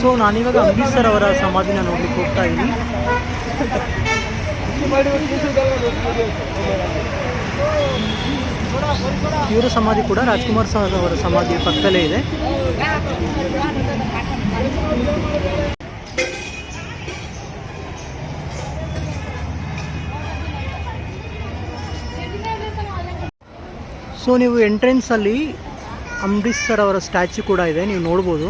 So ನಾನಿವಾಗ Ambareesh sir ಅವರ ಸಮಾಧಿನ ನೋಡ್ಲಿಕ್ಕೆ ಹೋಗ್ತಾ ಇದ್ದೀನಿ ಇವರ ಸಮಾಧಿ ಕೂಡ ರಾಜ್ಕುಮಾರ್ ಸರ್ ಅವರ ಸಮಾಧಿ ಪಕ್ಕದಲ್ಲೇ ಇದೆ. ಸೊ ನೀವು ಎಂಟ್ರೆನ್ಸಲ್ಲಿ ಅಂಬರೀಶ್ ಸರ್ ಅವರ ಸ್ಟ್ಯಾಚ್ಯೂ ಕೂಡ ಇದೆ, ನೀವು ನೋಡ್ಬೋದು.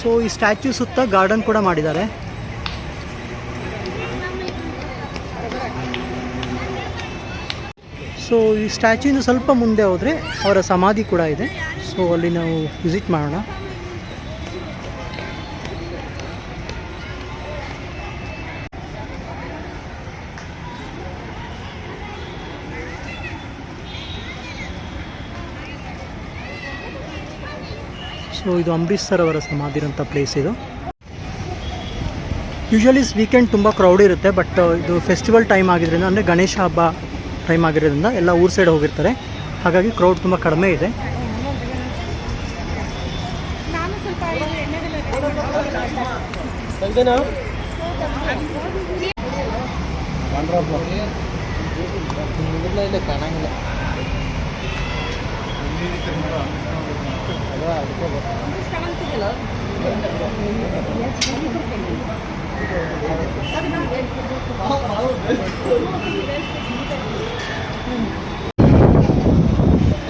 ಸೊ ಈ ಸ್ಟ್ಯಾಚ್ಯೂ ಸುತ್ತ ಗಾರ್ಡನ್ ಕೂಡ ಮಾಡಿದ್ದಾರೆ. ಸೊ ಈ ಸ್ಟ್ಯಾಚ್ಯೂಯಿಂದ ಸ್ವಲ್ಪ ಮುಂದೆ ಹೋದರೆ ಅವರ ಸಮಾಧಿ ಕೂಡ ಇದೆ. ಸೊ ಅಲ್ಲಿ ನಾವು ವಿಸಿಟ್ ಮಾಡೋಣ. ಸೊ ಇದು ಅಂಬರೀಶ್ ಸರ್ ಅವರ ಸಮಾಧಿ ಇರೋಂಥ ಪ್ಲೇಸ್ ಇದು ಯೂಶಲಿ ವೀಕೆಂಡ್ ತುಂಬ ಕ್ರೌಡ್ ಇರುತ್ತೆ ಬಟ್ ಇದು ಫೆಸ್ಟಿವಲ್ ಟೈಮ್ ಆಗಿದ್ದರಿಂದ ಅಂದರೆ ಗಣೇಶ ಹಬ್ಬ ಟೈಮ್ ಆಗಿರೋದ್ರಿಂದ ಎಲ್ಲ ಊರು ಸೈಡ್ ಹೋಗಿರ್ತಾರೆ. ಹಾಗಾಗಿ ಕ್ರೌಡ್ ತುಂಬ ಕಡಿಮೆ ಇದೆ. ಎಣ್ಣೆದೆಲ್ಲ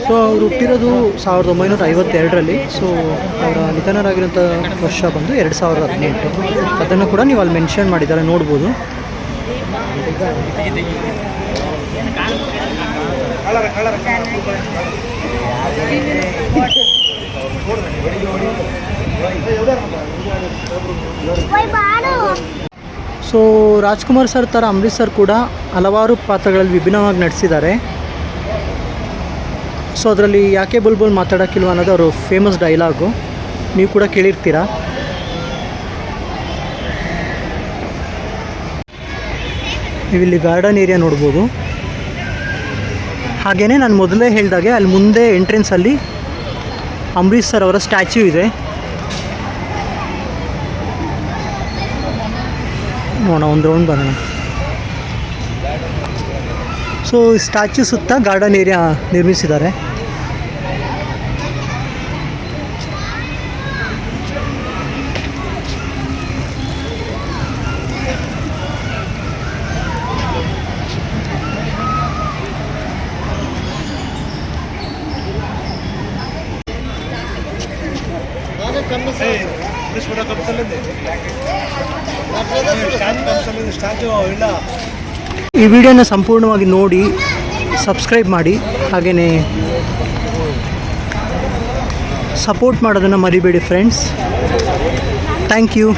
ಸೊ ಅವರು ಹುಟ್ಟಿರೋದು ಸಾವಿರದ ಒಂಬೈನೂರ ಐವತ್ತೆರಡರಲ್ಲಿ. ಸೊ ಅವರ ನಿಧನರಾಗಿರೋಂಥ ವರ್ಷ ಬಂದು ಎರಡು ಸಾವಿರದ ಹದಿನೆಂಟು. ಅದನ್ನು ಕೂಡ ನೀವು ಅಲ್ಲಿ ಮೆನ್ಷನ್ ಮಾಡಿದ್ದಾರೆ, ನೋಡ್ಬೋದು. ಸೊ ರಾಜ್ಕುಮಾರ್ ಸರ್ ಥರ ಅಂಬರೀಶ್ ಸರ್ ಕೂಡ ಹಲವಾರು ಪಾತ್ರಗಳಲ್ಲಿ ವಿಭಿನ್ನವಾಗಿ ನಟಿಸಿದ್ದಾರೆ. ಸೊ ಅದರಲ್ಲಿ ಯಾಕೆ ಬುಲ್ಬುಲ್ ಮಾತಾಡೋಕ್ಕಿಲ್ವ ಅನ್ನೋದು ಅವರು ಫೇಮಸ್ ಡೈಲಾಗು ನೀವು ಕೂಡ ಕೇಳಿರ್ತೀರಾ? ನೀವಿಲ್ಲಿ ಗಾರ್ಡನ್ ಏರಿಯಾ ನೋಡ್ಬೋದು. ಹಾಗೆಯೇ ನಾನು ಮೊದಲೇ ಹೇಳಿದಾಗೆ ಅಲ್ಲಿ ಮುಂದೆ ಎಂಟ್ರೆನ್ಸಲ್ಲಿ ಅಂಬರೀಶ್ ಸರ್ ಅವರ ಸ್ಟ್ಯಾಚ್ಯೂ ಇದೆ. ನೋಡೋಣ, ಒಂದು ರೌಂಡ್ ಬರೋಣ. ಸೊ ಸ್ಟ್ಯಾಚ್ಯೂ ಸುತ್ತ ಗಾರ್ಡನ್ ಏರಿಯಾ ನಿರ್ಮಿಸಿದ್ದಾರೆ. ಈ ವಿಡಿಯೋನ ಸಂಪೂರ್ಣವಾಗಿ ನೋಡಿ ಸಬ್ಸ್ಕ್ರೈಬ್ ಮಾಡಿ ಹಾಗೇನೆ ಸಪೋರ್ಟ್ ಮಾಡೋದನ್ನು ಮರಿಬೇಡಿ ಫ್ರೆಂಡ್ಸ್ ಥ್ಯಾಂಕ್ ಯು